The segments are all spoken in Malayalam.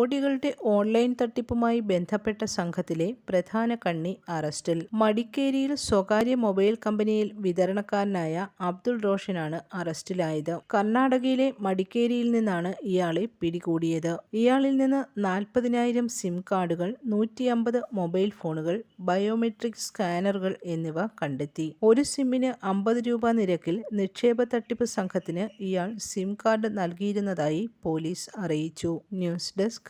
കോടികളുടെ ഓൺലൈൻ തട്ടിപ്പുമായി ബന്ധപ്പെട്ട സംഘത്തിലെ പ്രധാന കണ്ണി അറസ്റ്റിൽ. മടിക്കേരിയിൽ സ്വകാര്യ മൊബൈൽ കമ്പനിയിൽ വിതരണക്കാരനായ അബ്ദുൾ റോഷനാണ് അറസ്റ്റിലായത്. കർണാടകയിലെ മടിക്കേരിയിൽ നിന്നാണ് ഇയാളെ പിടികൂടിയത്. ഇയാളിൽ നിന്ന് നാൽപ്പതിനായിരം സിം കാർഡുകൾ നൂറ്റി അമ്പത് മൊബൈൽ ഫോണുകൾ ബയോമെട്രിക് സ്കാനറുകൾ എന്നിവ കണ്ടെത്തി. ഒരു സിമ്മിന് അമ്പത് രൂപ നിരക്കിൽ നിക്ഷേപ തട്ടിപ്പ് സംഘത്തിന് ഇയാൾ സിം കാർഡ് നൽകിയിരുന്നതായി പോലീസ് അറിയിച്ചു. ന്യൂസ് ഡെസ്ക്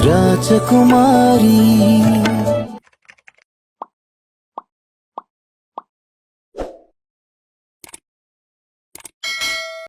రాజకుమారి.